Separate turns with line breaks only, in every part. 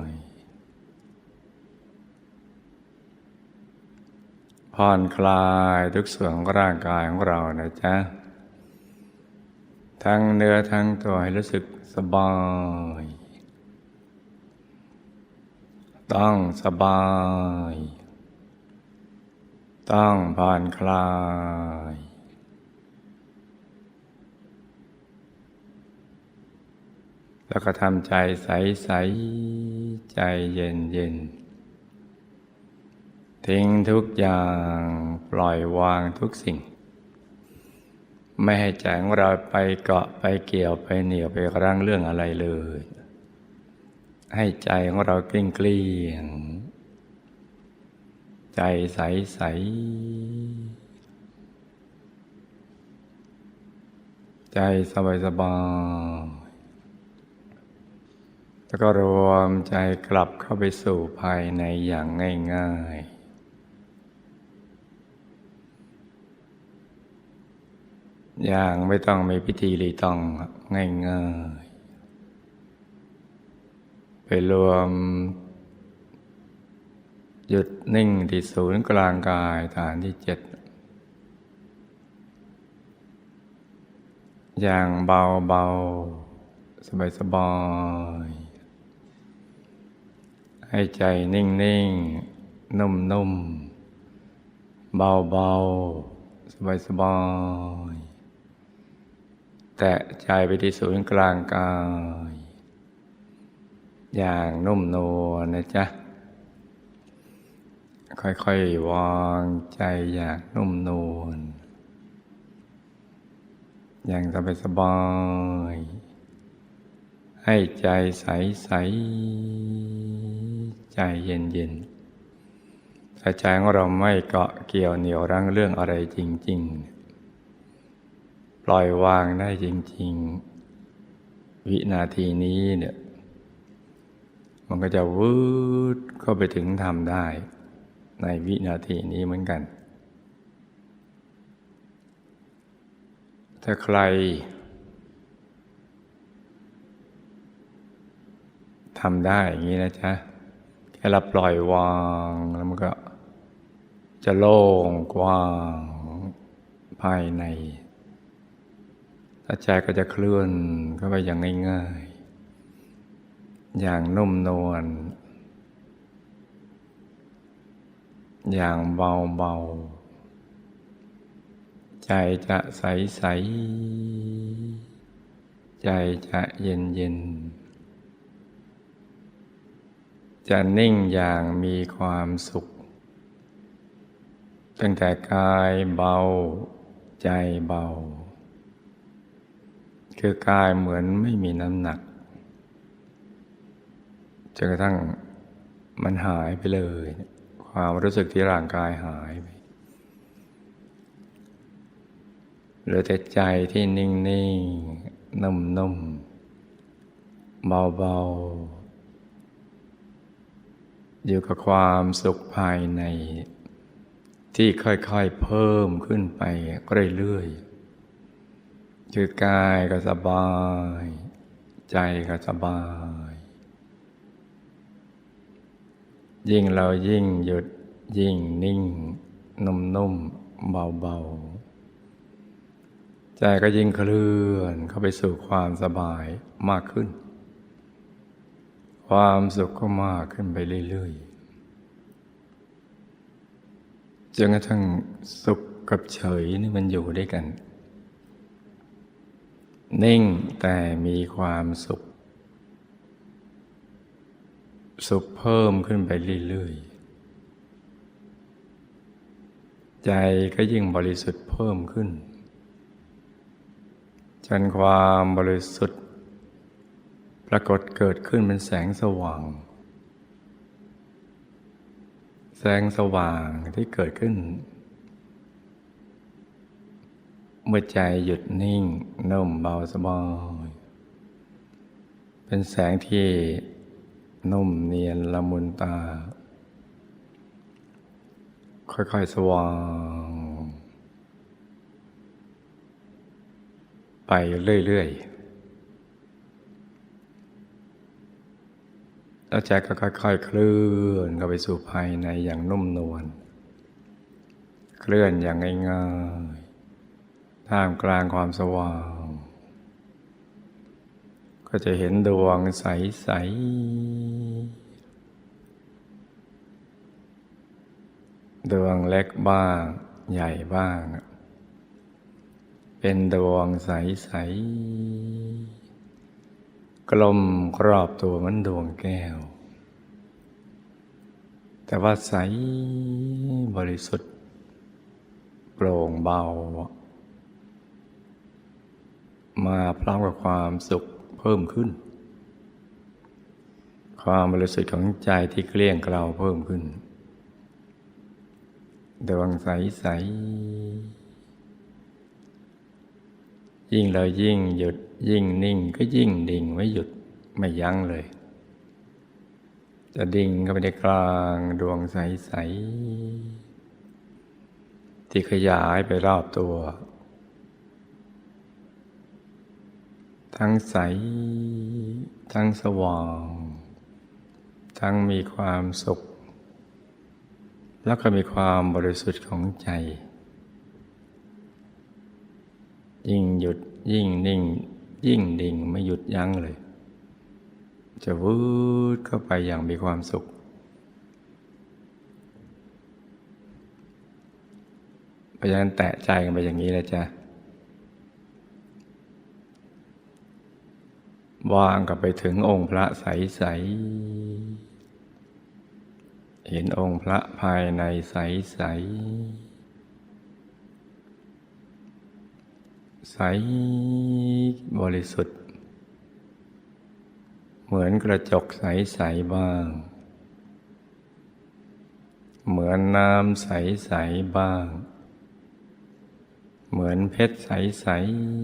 ย ผ่อนคลายทุกส่วนของร่างกายของเรานะจ๊ะ ทั้งเนื้อทั้งตัวให้รู้สึกสบาย ต้องสบาย ต้องผ่อนคลายแล้วก็ทำใจใสใสๆใจเย็นเย็นๆ ทิ้งทุกอย่างปล่อยวางทุกสิ่ง ไม่ให้ใจของเราไปเกาะไปเกี่ยวไปเหนี่ยวไปรั้งเรื่องอะไรเลย ให้ใจของเรากลี้งเกลี้ยง ใจใสใสๆใจสบายสบายแล้วก็รวมใจกลับเข้าไปสู่ภายในอย่างง่าย ๆ อย่างไม่ต้องมีพิธีรีตองง่ายๆไปรวม หยุดนิ่งที่ศูนย์กลางกายฐานที่เจ็ดอย่างเบาเบาสบายสบายๆให้ใจนิ่งนิ่งนุ่มนุ่มๆเบาเบาสบายสบายๆ แตะใจไปที่ศูนย์กลางกาย อย่างนุ่มนวลนะจ๊ะ ค่อยๆวางใจอย่างนุ่มนวลอย่างสบายสบายให้ใจใสๆใจเย็นๆถ้าใจของเราไม่เกาะเกี่ยวเหนี่ยวรั้งเรื่องอะไรจริง ๆ ปล่อยวางได้จริง ๆ วินาทีนี้เนี่ย มันก็จะวืดเข้าไปถึงทำได้ ในวินาทีนี้เหมือนกัน ถ้าใครทำได้อย่างนี้นะจ๊ะแค่เราปล่อยวางแล้วมันก็จะโล่งกว้างภายใน ใจก็จะเคลื่อนเข้าไปอย่างง่าย ๆ อย่างนุ่มนวล อย่างเบาเบาๆใจจะใสใสๆใจจะเย็นเย็น ๆ จะนิ่งอย่างมีความสุข ตั้งแต่กายเบาใจเบา คือกายเหมือนไม่มีน้ำหนักจนกระทั่งมันหายไปเลย ความรู้สึกที่ร่างกายหายไปเหลือแต่ใจที่นิ่งๆนนุ่มๆเบาๆอยู่กับความสุขภายในที่ค่อยๆเพิ่มขึ้นไปเรื่อยๆ คือกายก็สบาย ใจก็สบาย ยิ่งเรายิ่งหยุดยิ่งนิ่ง นุ่มๆเบาๆใจก็ยิ่งเคลื่อนเข้าไปสู่ความสบายมากขึ้น ความสุขก็มากขึ้นไปเรื่อยๆจนกระทั่งสุขกับเฉยนี่มันอยู่ด้วยกัน นิ่งแต่มีความสุข สุขเพิ่มขึ้นไปเรื่อยๆ ใจก็ยิ่งบริสุทธิ์เพิ่มขึ้น จนความบริสุทธิ์ ปรากฏเกิดขึ้นเป็นแสงสว่าง แสงสว่างที่เกิดขึ้น เมื่อใจหยุดนิ่งนุ่มเบาสบายเป็นแสงที่นุ่มเนียนละมุนตา ค่อยๆสว่าง ไปเรื่อยๆ แล้วใจก็ค่อยๆเคลื่อนเข้าไปสู่ภายในอย่างนุ่มนวลเคลื่อนอย่างง่าย ท่ามกลางความสว่าง ก็จะเห็นดวงใส ๆ ดวงเล็กบ้าง ใหญ่บ้าง เป็นดวงใส ๆ กลมครอบตัวมันดวงแก้ว แต่ว่าใสบริสุทธิ์โปร่งเบา มาพร้อมกับความสุขเพิ่มขึ้น ความบริสุทธิ์ของใจที่เกลี้ยงเกลาเพิ่มขึ้นดวงใสใสยิ่งเรายิ่งหยุดยิ่งนิ่งก็ยิ่งดิ่งไม่หยุดไม่ยั้งเลย จะดิ่งเข้าไปในกลางดวงใสๆที่ขยายไปรอบตัว ทั้งใส ทั้งสว่าง ทั้งมีความสุข แล้วก็มีความบริสุทธิ์ของใจ ยิ่งหยุดยิ่งนิ่ง ยิ่งดิ่งไม่หยุดยั้งเลย จะวืดเข้าไปอย่างมีความสุขพราะฉะนั้นแตะใจกันไปอย่างนี้นะจ๊ะ วางกับไปถึงองค์พระใส ๆ เห็นองค์พระภายในใส ๆ ใสบริสุทธิ์ เหมือนกระจกใส ๆ บ้าง เหมือนน้ำใส ๆ บ้าง เหมือนเพชรใส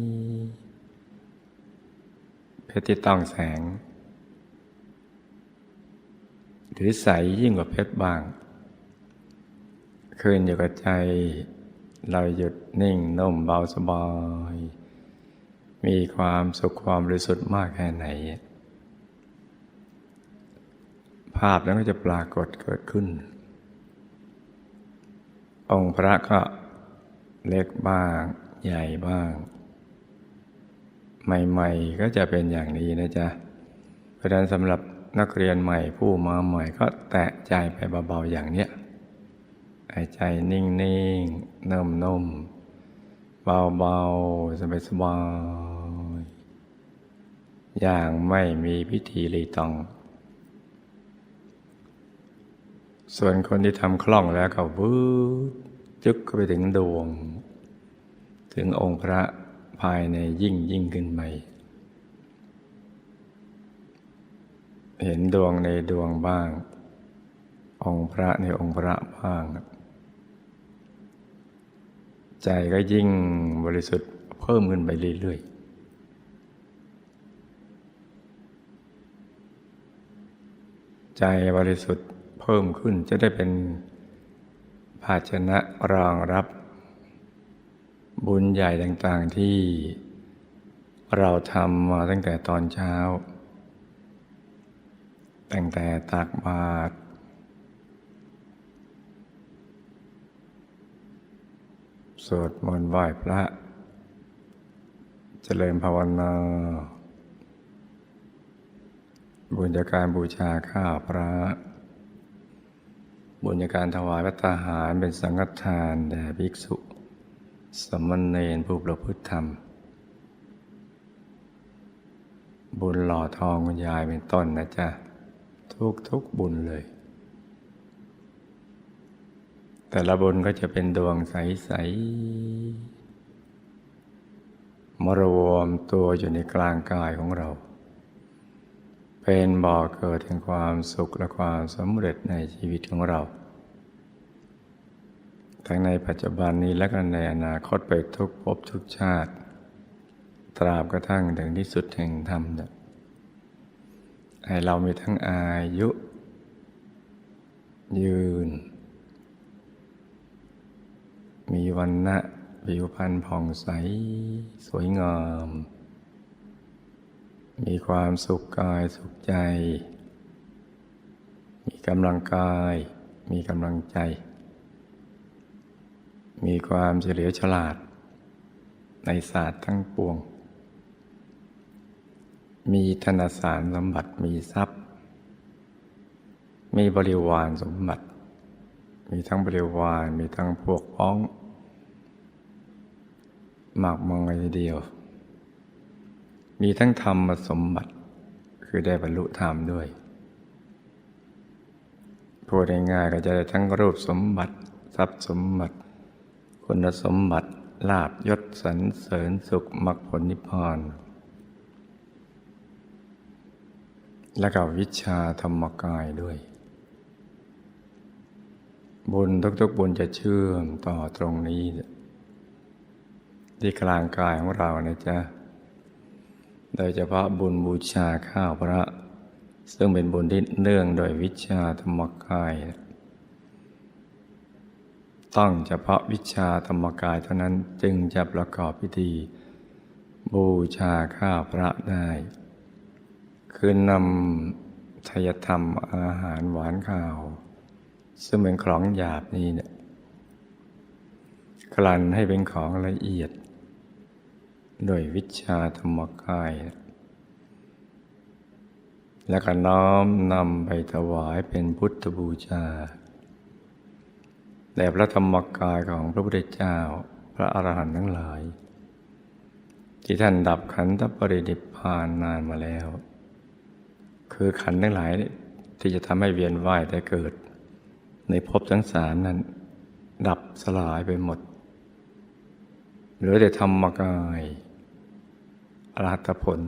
ๆเพ ชรที่ต้องแสง หรือใสยิ่งกว่าเพชรบางคืนอยู่กับใจ เราหยุดนิ่งนุ่มเบาสบาย มีความสุขความบริสุทธิ์มากแค่ไหน ภาพนั้นก็จะปรากฏเกิดขึ้น องค์พระก็เล็กบ้าง ใหญ่บ้าง ใหม่ ๆ ก็จะเป็นอย่างนี้นะจ๊ะเพราะฉะนั้นสำหรับนักเรียนใหม่ผู้มาใหม่ก็แตะใจไปเบาๆอย่างเนี้ยหายใจนิ่งๆเนุ่มๆเบาๆ สบายๆอย่างไม่มีพิธีรีตอง ส่วนคนที่ทำคล่องแล้วก็วืดจึกเข้าไปถึงดวง ถึงองค์พระ ภายในยิ่งยิ่งขึ้นไปเห็นดวงในดวงบ้าง องค์พระในองค์พระบ้าง ใจก็ยิ่งบริสุทธิ์เพิ่มขึ้นไปเรื่อยๆใจบริสุทธิ์เพิ่มขึ้นจะได้เป็นภาชนะรองรับ บุญใหญ่ต่างๆที่เราทำมาตั้งแต่ตอนเช้า ตั้งแต่ตักบาตรสวดมนต์ไหว้พระ เจริญภาวนาบุญจากการบูชาข้าวพระ บุญจากการถวายพระตาหารเป็นสังฆทานแด่ภิกษุ สมณเณรผู้ประพฤติธรรม บุญหล่อทองคุณยายเป็นต้นนะจ๊ะ ทุกทุกบุญเลย แต่ละบุญก็จะเป็นดวงใส ๆ มรวมตัวอยู่ในกลางกายของเรา เป็นบ่อเกิดแห่งความสุขและความสำเร็จในชีวิตของเรา ทั้งในปัจจุบันนี้และก็ในอนาคตไปทุกภพทุกชาติ ตราบกระทั่งถึงที่สุดแห่งธรรมเนี่ยให้เรามีทั้งอายุ ยืน มีวันณะผิวพรรณผ่องใส สวยงาม มีความสุขกายสุขใจ มีกำลังกาย มีกำลังใจ มีความเฉลียวฉลาด ในศาสตร์ทั้งปวง มีธนสารสมบัติมีทรัพย์ มีบริวารสมบัติ มีทั้งบริวารมีทั้งพวกพ้องมากมายเดียว มีทั้งธรรมสมบัติ คือได้บรรลุธรรมด้วยพูดง่ายๆก็จะได้ทั้งรูปสมบัติ ทรัพย์สมบัติ คุณสมบัติลาบยศสรรเสริญสุขมรรคผลนิพพานและก็วิชาธรรมกายด้วย บุญทุกๆบุญจะเชื่อมต่อตรงนี้ ที่กลางกายของเรานะจ๊ะ โดยเฉพาะบุญบูชาข้าวพระ ซึ่งเป็นบุญที่เนื่องโดยวิชาธรรมกาย ต้องเฉพาะวิชาธรรมกายเท่านั้นจึงจะประกอบพิธี บูชาข้าพระได้ คือนำทายธรรมอาหารหวานข้าว ซึ่งเป็นของหยาบนี้เนี่ยกลั่นให้เป็นของละเอียด โดยวิชาธรรมกาย แล้วก็น้อมนำไปถวายเป็นพุทธบูชา แด่พระธรรมกายของพระพุทธเจ้า พระอรหันต์ทั้งหลาย ที่ท่านดับขันธปรินิพพานนานมาแล้ว คือขันธ์ทั้งหลายที่จะทำให้เวียนว่ายแต่เกิด ในภพทั้งสามนั้น ดับสลายไปหมดเหลือแต่ธรรมกายอรหัตผล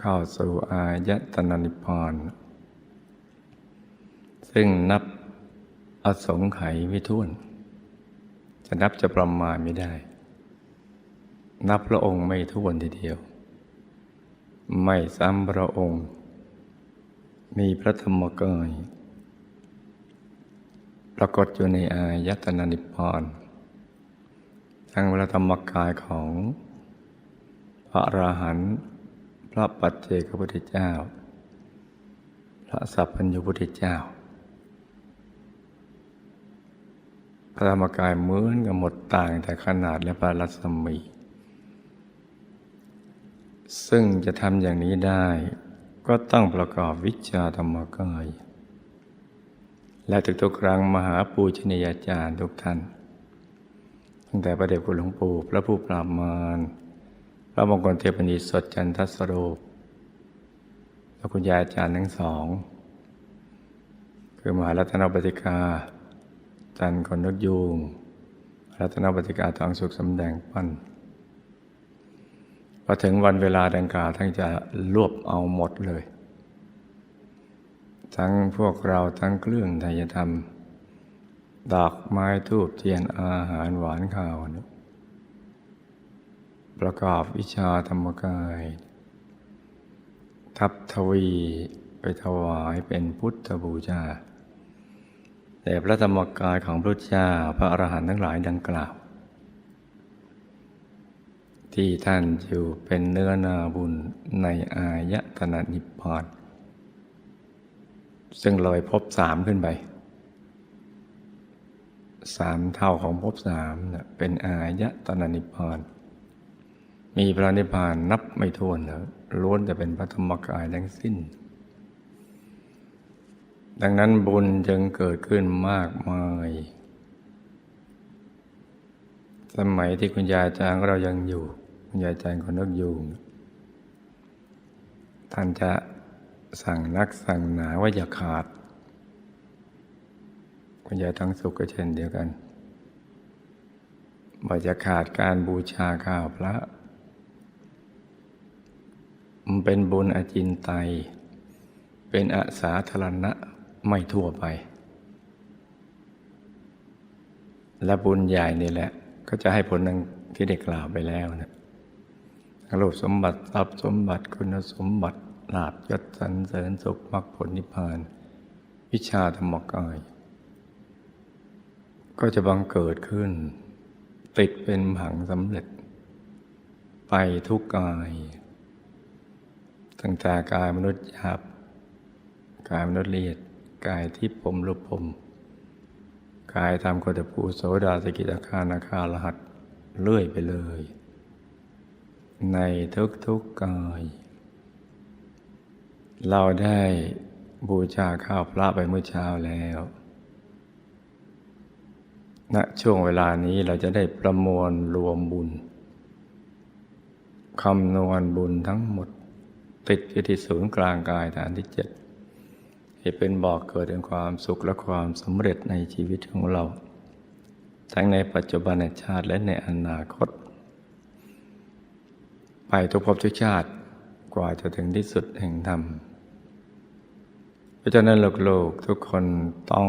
เข้าสู่อายตนะนิพพานซึ่งนับ อสงไขยไม่ท้วน จะนับจะประมาณไม่ได้ นับพระองค์ไม่ท้วนทีเดียว ไม่ซ้ำพระองค์ มีพระธรรมกายปรากฏอยู่ในอายตนะนิพพานทั้งพระธรรมกายของ พระอราหันต์พระปัจเจกพุทธเจ้า พระสัพพัญญุพุทธเจ้า พระธรรมกายเหมือนกับหมดต่างแต่ขนาดและพระรัศมี ซึ่งจะทำอย่างนี้ได้ ก็ต้องประกอบวิชาธรรมกาย และทุกๆครั้งมหาปูชนียาจารย์ทุกท่าน ตั้งแต่ประเดชคุณหลวงปู่พระผู้ปราบมารพระมงคลเทพนิสดจันทสโรและคุณยายอาจารย์ทั้งสอง คือมหารัตนปฏิกา จันคนนกยูงรัตนปฏิกาทองสุขสำแดงปั้นพอถึงวันเวลาดังกล่าวทั้งจะรวบเอาหมดเลย ทั้งพวกเราทั้งเครื่องไทยธรรม ดอกไม้ทูบเทียนอาหารหวานข้าวนี่ประกอบวิชาธรรมกาย ทับทวีไปถวายเป็นพุทธบูชา แต่พระธรรมกายของพระเจ้าพระอรหันต์ทั้งหลายดังกล่าว ที่ท่านอยู่เป็นเนื้อนาบุญในอายตนะนิพพานซึ่งลอยภพสามขึ้นไปสามเท่าของภพสามเป็นอายตนะนิพพาน มีพระนิพพานนับไม่ถ้วนแล้วล้วนจะเป็นพระธรรมกายทั้งสิ้น ดังนั้นบุญจึงเกิดขึ้นมากมาย สมัยที่คุณยายจางเรายังอยู่ คุณยายจางคนนึกอยู่ท่านจะสั่งนักสั่งหนาว่าอย่าขาด คุณยายทั้งสุขก็เช่นเดียวกันบ่จะขาดการบูชาข้าวพระ มันเป็นบุญอจินไตยเป็นอาสาธารณะ ไม่ทั่วไป และบุญใหญ่นี่แหละ ก็จะให้ผลดังที่ได้กล่าวไปแล้วนะรูปสมบัติทรัพย์สมบัติคุณสมบัติลาบยศสรรเสริญสุขมรรคผลนิพพาน วิชาธรรมกาย ก็จะบังเกิดขึ้น ติดเป็นผังสำเร็จ ไปทุกกายตั้งแต่กายมนุษย์หยาบกายมนุษย์ละเอียด กายที่ผมรูปผม กายทำโคตภูโสดาสกิตาคานาคาลหัสเลื่อยไปเลย ในทุกๆกกาย เราได้บูชาข้าวพระไปเมื่อเช้าแล้วณช่วงเวลานี้เราจะได้ประมวลรวมบุญคำนวณบุญทั้งหมด ติดอยู่ที่ศูนย์กลางกายฐานที่เจ็ด เป็นบอกเกิดแห่งความสุขและความสำเร็จในชีวิตของเรา ทั้งในปัจจุบันชาติและในอนาคต ไปทุกภพทุกชาติกว่าจะถึงที่สุดแห่งธรรมเพราะฉะนั้นโลกๆทุกคนต้อง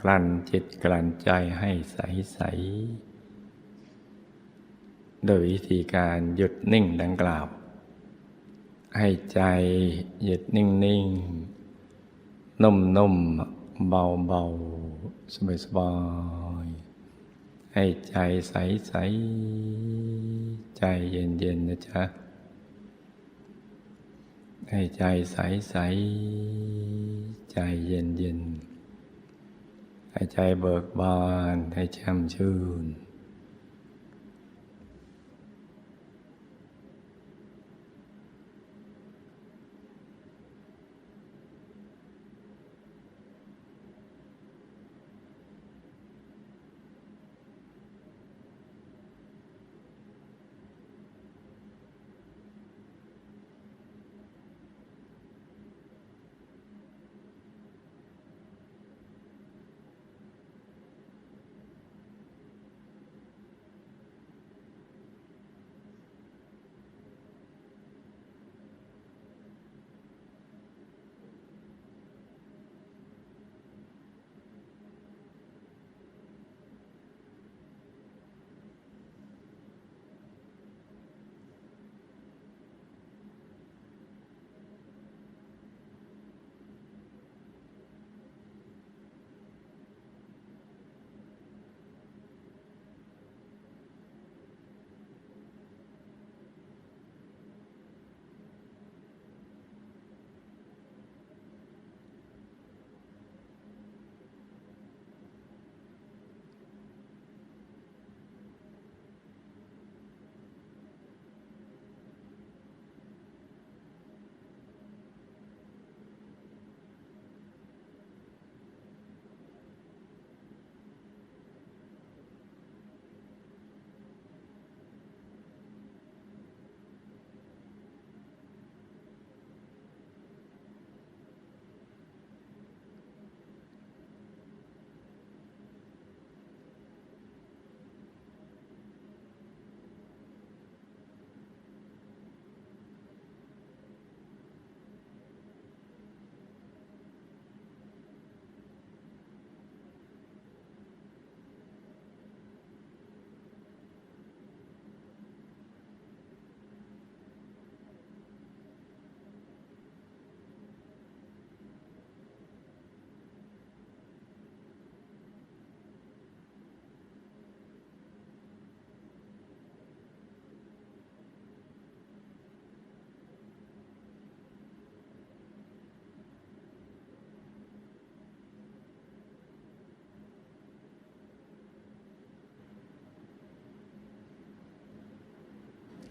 กลั่นจิตกลั่นใจให้ใสใสโดยวิธีการหยุดนิ่งดังกล่าว ให้ใจหยุดนิ่งนิ่ง นุ่มนมเบาเบาสบายสบายๆ ให้ใจใสใสๆใจเย็นเย็นๆ นะจ๊ะ ให้ใจใสใสๆใจเย็นเย็นๆ ให้ใจเบิกบาน ให้แช่มชื่น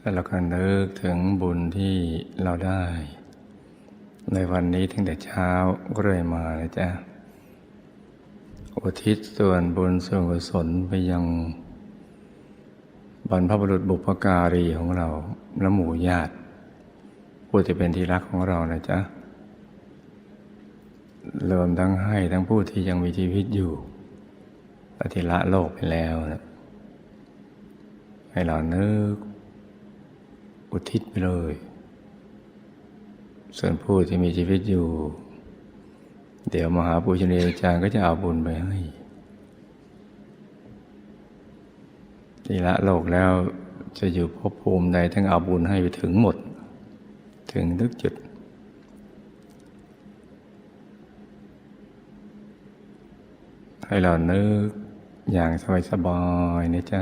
แล้วเราก็นึกถึงบุญที่เราได้ ในวันนี้ตั้งแต่เช้าเรื่อยมาเลยจ้ะอุทิศส่วนบุญส่วนกุศลไปยังบรรพบุรุษบุพการีของเราและหมู่ญาติผู้ที่เป็นที่รักของเรานะจ๊ะรวมทั้งให้ทั้งผู้ที่ยังมีชีวิตอยู่และที่ละโลกไปแล้วนะให้เรานึก อุทิศไปเลย ส่วนผู้ที่มีชีวิตอยู่ เดี๋ยวมหาปุชนียาจารย์ก็จะเอาบุญไปให้ที่ละโลกแล้วจะอยู่ภพภูมิใดทั้งเอาบุญให้ไปถึงหมด ถึงทุกจุดให้เรานึกอย่างสบายๆนะจ๊ะ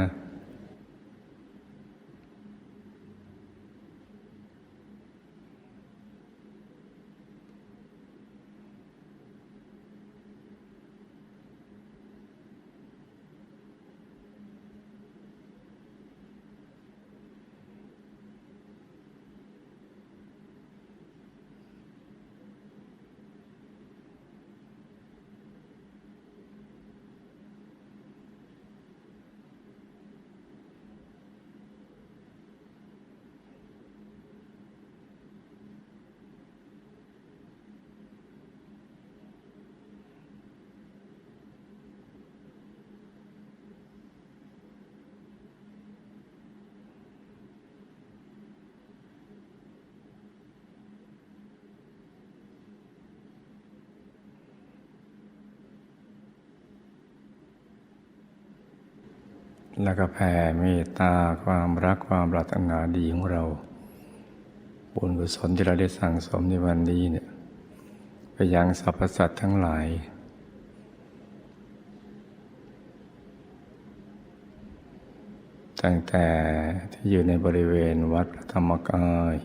แล้วก็แผ่เมตตาความรักความปรารถนาดีของเราบุญกุศลที่เราได้สั่งสมในวันนี้เนี่ยไปยังสรรพสัตว์ทั้งหลาย ตั้งแต่ที่อยู่ในบริเวณวัดพระธรรมกาย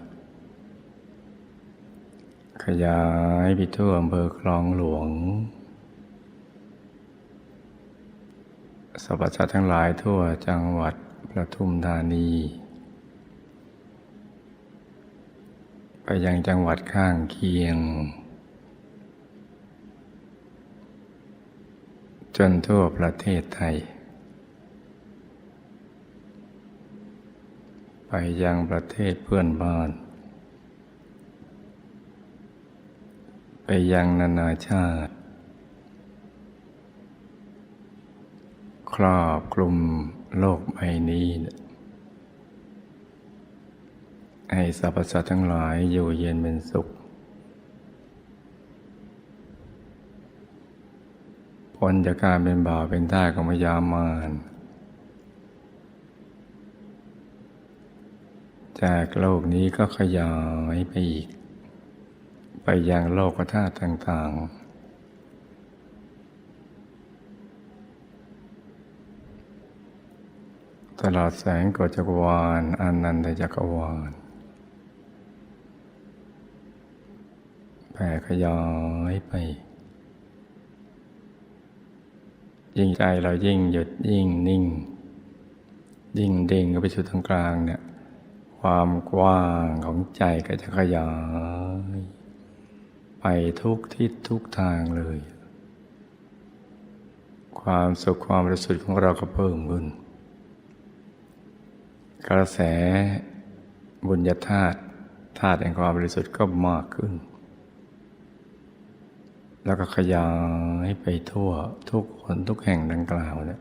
ขยายไปทั่วอำเภอคลองหลวง สรรพสัตว์ทั้งหลายทั่วจังหวัดประทุมธานี ไปยังจังหวัดข้างเคียง จนทั่วประเทศไทย ไปยังประเทศเพื่อนบ้าน ไปยังนานาชาติ ครอบคลุมโลกใบนี้ ให้สรรพสัตว์ทั้งหลายอยู่เย็นเป็นสุข พ้นจากการเป็นบ่าวเป็นท่าของพยามารจากโลกนี้ก็ขยายไปอีก ไปยังโลกธาตุต่าง ๆ ตลอดแสงกฎจักรวาลอนันตจักรวาลแผ่ขยายไป ยิ่งใจเรายิ่งหยุดยิ่งนิ่ง ยิ่งดิ่งก็ไปสู่ตรงกลางเนี่ยความกว้างของใจก็จะขยาย ไปทุกทิศทุกทางเลย ความสุขความบริสุทธิ์ของเราก็เพิ่มขึ้น กระแสบุญญาธาตุธาตุแห่งความบริสุทธิ์ก็มากขึ้น แล้วก็ขยายไปทั่วทุกคนทุกแห่งดังกล่าวเนี่ย